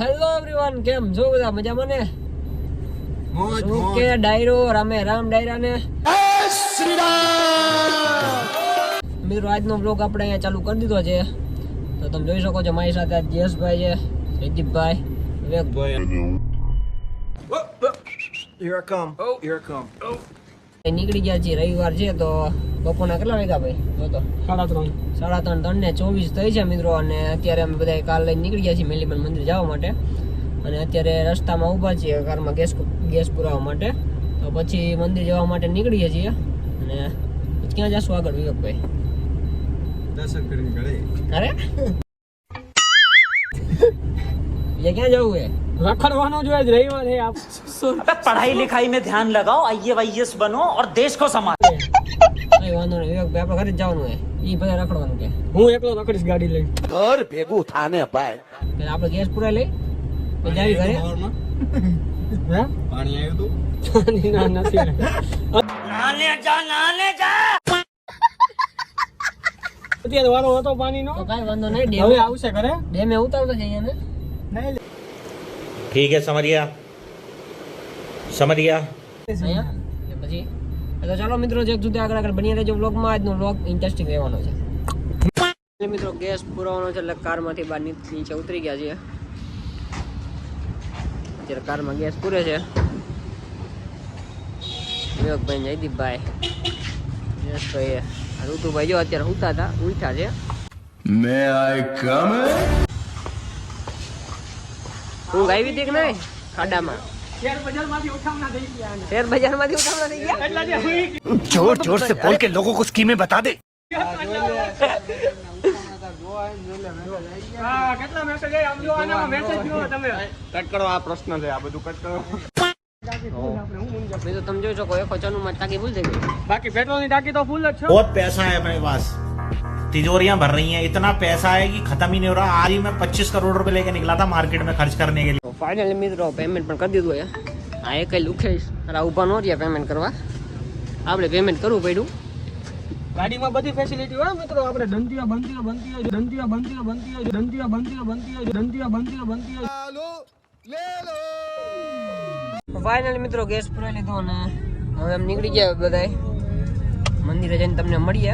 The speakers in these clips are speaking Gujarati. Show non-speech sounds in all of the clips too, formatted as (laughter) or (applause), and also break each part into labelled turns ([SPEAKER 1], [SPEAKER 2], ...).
[SPEAKER 1] હેલો એવરીવન કેમ છો બધા? મજામાં ને?
[SPEAKER 2] મોજ મોજ.
[SPEAKER 1] કે ડાયરો? રામે રામ ડાયરા ને? મિત્રો આજનો બ્લોગ આપણે અહીંયા ચાલુ કરી દીધો છે. તો તમે જોઈ શકો છો મારી સાથે આજ જયેશભાઈ છે જયદીપભાઈ વિવેકભાઈ.
[SPEAKER 2] Here I come. Oh, here I come. Oh.
[SPEAKER 1] નીકળી ગયા છીએ રવિવાર છે તો બપોરના કેટલા વાગ્યા ભાઈ? જો તો.
[SPEAKER 3] સાડા ત્રણ.
[SPEAKER 1] સાડા ત્રણ ત્રણ ને ચોવીસ થઈ છે મિત્રો અને અત્યારે અમે બધા કાલ લઈને નીકળી ગયા છીએ મેલીબન મંદિર જવા માટે. અને અત્યારે રસ્તામાં ઊભા છીએ કારમાં ગેસ ગેસ પુરાવવા માટે. તો પછી મંદિર જવા માટે નીકળીએ છીએ. અને ક્યાં જશું આગળ વિવેકભાઈ
[SPEAKER 2] દર્શન કરીને ઘરે.
[SPEAKER 1] અરે (laughs) ક્યાં જવું હે?
[SPEAKER 3] રખડવાનો જોઈએ જ રવિવાર છે આપ
[SPEAKER 4] अबे पढ़ाई लिखाई में ध्यान लगाओ आईए बनो और देश को संभालो
[SPEAKER 1] કઈ વાંધો નહીં વિવેકભાઈ આપણે ઘરે જ જવાનું હે એ બધા રખડવાનું કે
[SPEAKER 3] હું એકલો રખડીશ ગાડી લઈને
[SPEAKER 5] ઘર ભેગું થાને ભાઈ
[SPEAKER 1] પેલા આપણે ગેસ પુરાઈ લઈ પછી જાવી ઘરે
[SPEAKER 2] સવારમાં
[SPEAKER 3] હે
[SPEAKER 2] પાણી આવ્યું હતું
[SPEAKER 3] ના નથી અત્યારે વારો હતો પાણીનો
[SPEAKER 1] તો કાંઈ વાંધો નહીં
[SPEAKER 3] હવે
[SPEAKER 1] ડેમે
[SPEAKER 3] આવશે ઘરે
[SPEAKER 1] ડેમે ઉતારતો જઈએ ને
[SPEAKER 6] ठीक है समझ गया समझ गया
[SPEAKER 1] અહીંયા ને પછી તો ચાલો મિત્રો જે સુધી આગળ આગળ બની રહેજો વ્લોગમાં આજનો વ્લોગ ઇન્ટરેસ્ટિંગ રહેવાનો છે એટલે મિત્રો ગેસ પુરાવાનો છે એટલે કારમાંથી બહાર નીચ- નીચે ઉતરી ગયા છીએ અત્યારે કારમાં ગેસ પૂરે છે વિવેકભાઈ ને જયદીપભાઈ યશભાઈ આ ઋતુભાઈ જો અત્યારે ઉતા હતા ઉઠ્યા છે
[SPEAKER 5] મે આઈ કમ
[SPEAKER 1] ઊંઘ આવી હતી કે નહીં ખાડામાં
[SPEAKER 3] શેર બજારમાંથી ઉઠાવના થઈ ગયા ને.
[SPEAKER 1] શેર બજારમાંથી ઉઠાવવા થઈ ગયા
[SPEAKER 3] એટલા જે હુઈ
[SPEAKER 5] जोर जोर से बोल के लोगों को स्कीमें बता दे
[SPEAKER 3] હા કેટલા મેસેજ આમ જો આનામાં મેસેજ જો તમે
[SPEAKER 2] કટ કરો આ પ્રશ્ન છે આ બધું કટ કરો
[SPEAKER 1] મેં તો તમે જોઈ શકો એકો ચનુમાં ટાંકી ભૂલ થઈ ગઈ
[SPEAKER 3] બાકી પેટ્રોલની ટાંકી તો ફૂલ જ છે
[SPEAKER 6] बहुत पैसा है मेरे पास तिजोरियां भर रही हैं इतना पैसा है कि खत्म ही नहीं हो रहा आज ही मैं पच्चीस करोड़ रुपए लेके निकला था मार्केट में खर्च करने के लिए
[SPEAKER 1] ફાઇનલી મિત્રો પેમેન્ટ પણ કરી દીધું છે આ એક લુખેશ તારા ઊભા ન રહ્યા પેમેન્ટ કરવા આપણે પેમેન્ટ કરવું પડ્યું
[SPEAKER 3] ગાડીમાં બધી ફેસિલિટી હોય મિત્રો આપણે દંતિયા બંતીઓ બનતી હોય દંતિયા બંતીઓ બનતી હોય દંતિયા બંતીઓ બનતી હોય દંતિયા બંતીઓ બનતી હોય
[SPEAKER 1] ફાઇનલી મિત્રો ગેસ પુરાઈ લીધો અને હવે એમ નીકળી ગયા બધાય મંદિરે જઈને તમને મળીએ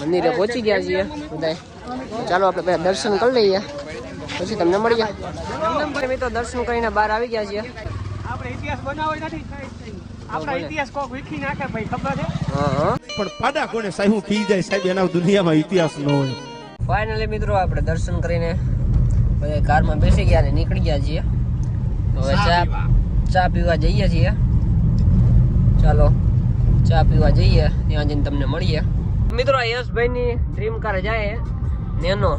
[SPEAKER 1] મંદિરે પહોંચી ગયા છીએ બધા ચાલો આપણે પહેલાં દર્શન કરી લઈએ. પછી તમને મળીએ મિત્રો દર્શન કરીને બહાર આવી ગયા છીએ.
[SPEAKER 3] આપણે ઇતિહાસ બનાવો નથી આપણા ઇતિહાસ કોક વીખી નાખે ભાઈ ખબર છે?
[SPEAKER 1] હા હા.
[SPEAKER 7] પણ પાડા કોને સાહેબ થઈ જાય સાહેબ એના દુનિયામાં ઇતિહાસ ન હોય.
[SPEAKER 1] ફાઇનલી મિત્રો આપણે દર્શન કરીને બધા કારમાં બેસી ગયા અને નીકળી ગયા છીએ. હવે ચા ચા પીવા જઈએ છીએ. ચાલો ચા પીવા જઈએ. ત્યાં જઈને તમને મળીએ. મિત્રો યશભાઈની ડ્રીમ કાર જાય નેનો.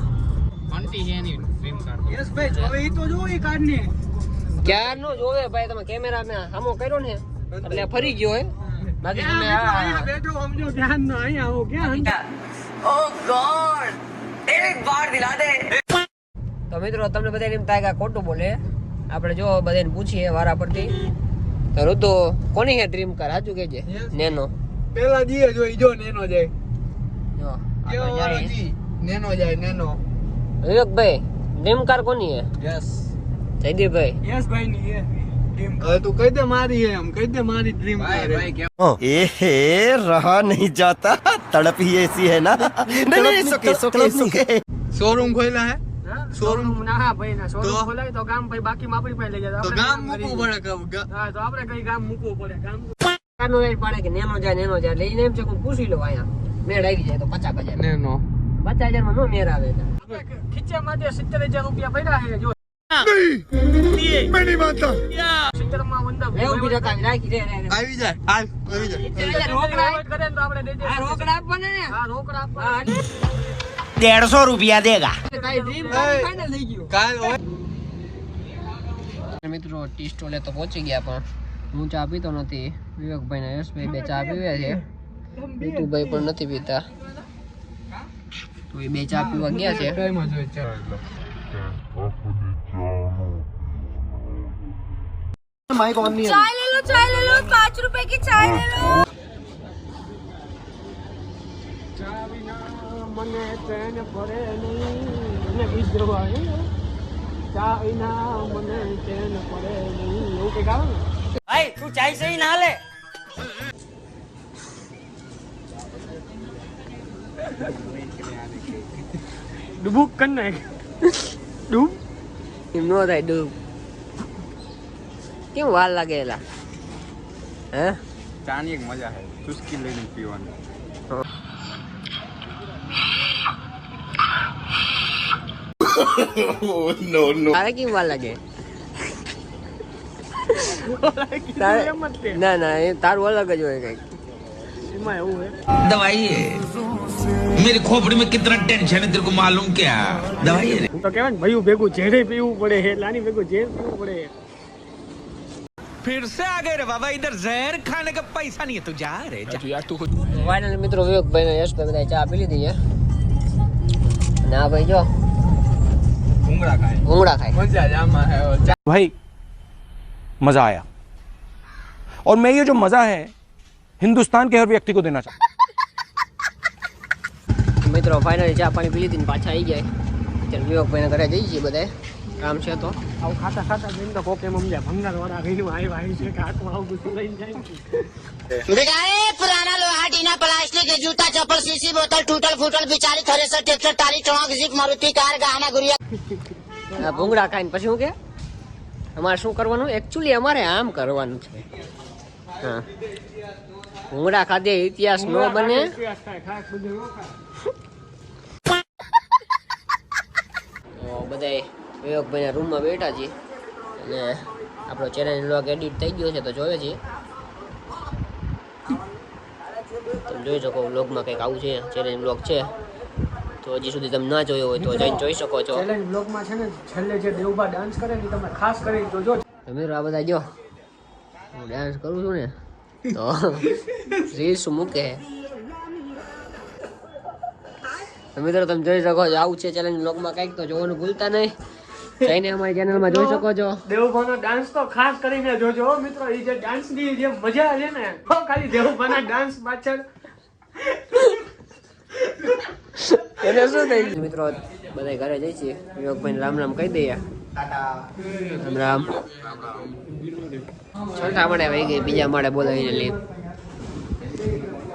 [SPEAKER 3] યસ ભાઈ હવે ઈ તો જો ઈ કાર્ડની
[SPEAKER 1] ક્યારનો જોવે ભાઈ તમે કેમેરામાં સામો કર્યો ને એટલે ફરી ગયો હે? બાકી તમે આ
[SPEAKER 3] બેઠો સમજો ધ્યાન ન અહીંયા આવો ક્યાં?
[SPEAKER 1] તો મિત્રો તમને બધા એમ થાય કે ખોટું બોલે? આપણે જો બધાને પૂછીએ વારા પરથી તો ઋતુ કોની હે ડ્રીમ કાર હાજુ કેજે નેનો.
[SPEAKER 2] પેલા જીએ જો ઈ જો નેનો જાય.
[SPEAKER 1] જો
[SPEAKER 2] કેવો
[SPEAKER 1] આપણે
[SPEAKER 2] વાળો
[SPEAKER 1] જાણીએ.
[SPEAKER 2] જી નેનો જાય નેનો
[SPEAKER 1] વિવેકભાઈ ડ્રીમ કાર કોની હે
[SPEAKER 2] યસ
[SPEAKER 1] જયદીપભાઈ
[SPEAKER 3] યસ ભાઈ ની એ ટીમ
[SPEAKER 2] હવે તું કહી દે મારી એમ કહી દે મારી ડ્રીમ કાર એમ.
[SPEAKER 5] ए रहा नहीं जाता तड़प ही ऐसी है ना नहीं नहीं सुके सुके सुके
[SPEAKER 2] શોરૂમ ખોલ્યા હે
[SPEAKER 3] શોરૂમ ના હા ભાઈ ના
[SPEAKER 2] તો?
[SPEAKER 3] શોરૂમ ખોલાય તો ગામ ભાઈ બાકી માં આપણી પાસે લઈ જાય
[SPEAKER 2] તો
[SPEAKER 3] આપણે
[SPEAKER 2] ગામ
[SPEAKER 3] કરી
[SPEAKER 2] મૂકવું પડે કે ગા-
[SPEAKER 3] હા તો આપણે કઈ ગામ મૂકવું પડે ગામ
[SPEAKER 1] કારનો રેટ પાડે કે નેનો જાય નેનો જાય એટલે ઈને એમ છે કે હું પૂછી લઉં અહીંયા મેળ આવી જાય તો પચાસ હજાર.
[SPEAKER 2] ને
[SPEAKER 1] નો. પચાસ હજારમાં નો મેળ આવે
[SPEAKER 3] ખીચા માટે સિત્તેર હજાર રૂપિયા પડ્યા છે જો.
[SPEAKER 1] દેડસો
[SPEAKER 2] રૂપિયા દેગા.
[SPEAKER 1] મિત્રો ટી સ્ટોલે તો પહોંચી ગયા પણ હું ચા પીતો નથી. વિવેકભાઈ ને યશભાઈ બે ચા પીવે છે. મીઠુભાઈ પણ નથી પીતા તો એ બે ચા પીવા ગયા છે
[SPEAKER 2] માઈક ઓન નહીં
[SPEAKER 8] ચાય લે લો ચાય લે લો 5 રૂપિયા કી ચાય લે લો
[SPEAKER 3] ચા વિના મને ચેન પડે નહીં ને વિદ્રોહ ચા વિના મને ચેન પડે નહીં એવું કે
[SPEAKER 4] ગાવ ભાઈ તું ચાય સહી ના લે
[SPEAKER 3] ડૂબુક કર નાખ ડૂબ
[SPEAKER 1] એમ નો થાય ડૂબ કેમ વાર લાગે એલા હે
[SPEAKER 2] ચાની એક મજા છે ચુસ્કી લઈને પીવાની
[SPEAKER 1] તારે કેમ વાર લાગે ના ના એ તારું અલગ જ હોય કંઈક
[SPEAKER 3] એમાં એવું હે
[SPEAKER 9] दवाई है मेरी खोपड़ी में कितना टेंशन है तेरे को मालूम क्या दवाई है
[SPEAKER 3] હું તો કહેવાય ને ભયું ભેગું ઝેરે પીવું પડે છે લાની ભેગું ઝેર પીવું પડે
[SPEAKER 9] फिर से आ गए रे बाबा इधर जहर खाने का पैसा नहीं है तू जा रे जा
[SPEAKER 1] ફાઇનલી મિત્રો વિવેકભાઈ ને યશભાઈ બધા ચા પી લીધી છે ના ભાઈ જો
[SPEAKER 2] ભૂંગળા ખાય
[SPEAKER 1] ભૂંગળા ખાય
[SPEAKER 2] મજા જ આમાં છે ચા
[SPEAKER 7] भाई मजा आया और मैं ये जो मजा है हिंदुस्तान के हर व्यक्ति को देना चाहता हूं
[SPEAKER 1] મિત્રો ફાઇનલી ચા પાણી પી લીધી ને પાછા આવી ગયા અત્યારે વિવેકભાઈ ઘરે જઈએ છીએ બધા કામ છે તો
[SPEAKER 3] આવું ખાતા ખાતા જઈને તો કોક એમ સમજ્યા ભંગાર વાળા ગઈને આવી આવી છે કે હાથમાં આવું બધું લઈને જાય ને.
[SPEAKER 10] बेटा ए पुराना लोहा टीना प्लास्टिक जूता चप्पल सीसी बोतल टूटल फूटल बिचारी thresher tractor trolley truck jeep Maruti car गहना गुड़िया
[SPEAKER 1] આ ભૂંગળા ખાઈને પછી શું કે અમારે શું કરવાનું એકચ્યુઅલી અમારે આમ કરવાનું છે હા ભૂંગળા ખાધે ઇતિહાસ ન બને.
[SPEAKER 3] બધા
[SPEAKER 1] વિવેકભાઈના રૂમમાં બેઠા છીએ. અને આપણો ચેનલ વ્લોગ એડિટ થઈ ગયો છે તો જોવે છે. તમે જોઈ શકો વ્લોગમાં કંઈક આવું છે ચેલેન્જ વ્લોગ છે. તો હજી સુધી તમે ના જોયો હોય તો જઈને જોઈ શકો છો.
[SPEAKER 3] ચેલેન્જ બ્લોગમાં છે ને છેલ્લે જે દેવબા ડાન્સ કરે ને તમે ખાસ કરીને જોજો
[SPEAKER 1] તમે આ બધા જો હું ડાન્સ કરું છું ને તો રીલ્સ મૂકે? મિત્રો તમે જોઈ શકો છો આવું છે ચેલેન્જ બ્લોગમાં કંઈક તો જોવાનું ભૂલતા નહીં. જઈને અમારી ચેનલમાં જોઈ શકો છો.
[SPEAKER 3] દેવભાનો ડાન્સ તો ખાસ કરીને જોજો મિત્રો એ જે ડાન્સની જે મજા છે ને ખાલી દેવભાના ડાન્સ પાછળ.
[SPEAKER 1] એને શું થઈ મિત્રો બધા ઘરે જઈ છીએ. યોગભાઈ રામ રામ કહી દઈએ. રામ રામ. છઠ્ઠા માળે વહી ગઈ બીજા માળે બોલાવીને લે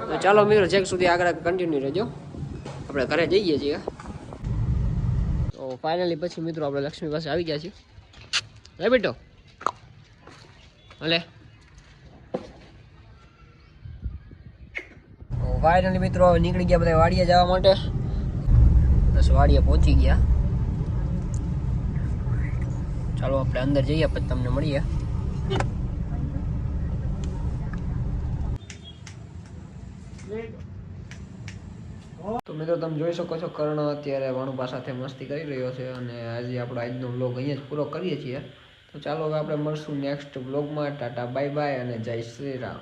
[SPEAKER 1] તો ચાલો મિત્રો છેક સુધી આગળ કન્ટિન્યુ રહેજો. આપણે ઘરે જઈએ છીએ. તો ફાઇનલી પછી મિત્રો આપણે લક્ષ્મી પાસે આવી ગયા છીએ. રે બેટો. ભલે ફાઇનલી મિત્રો હવે નીકળી ગયા બધા વાડીએ જવા માટે. બસ વાડીએ પહોંચી ગયા. ચાલો આપણે અંદર જઈએ, પછી તમને મળીએ. તો મિત્રો, તમે જોઈ શકો છો, કર્ણ અત્યારે વણુભા સાથે મસ્તી કરી રહ્યો છે અને આજે આપણો આજનો વ્લોગ અહીંયા જ પૂરો કરીએ છીએ. તો ચાલો હવે આપણે મળશું નેક્સ્ટ વ્લોગમાં ટાટા બાય બાય અને જય શ્રી રામ!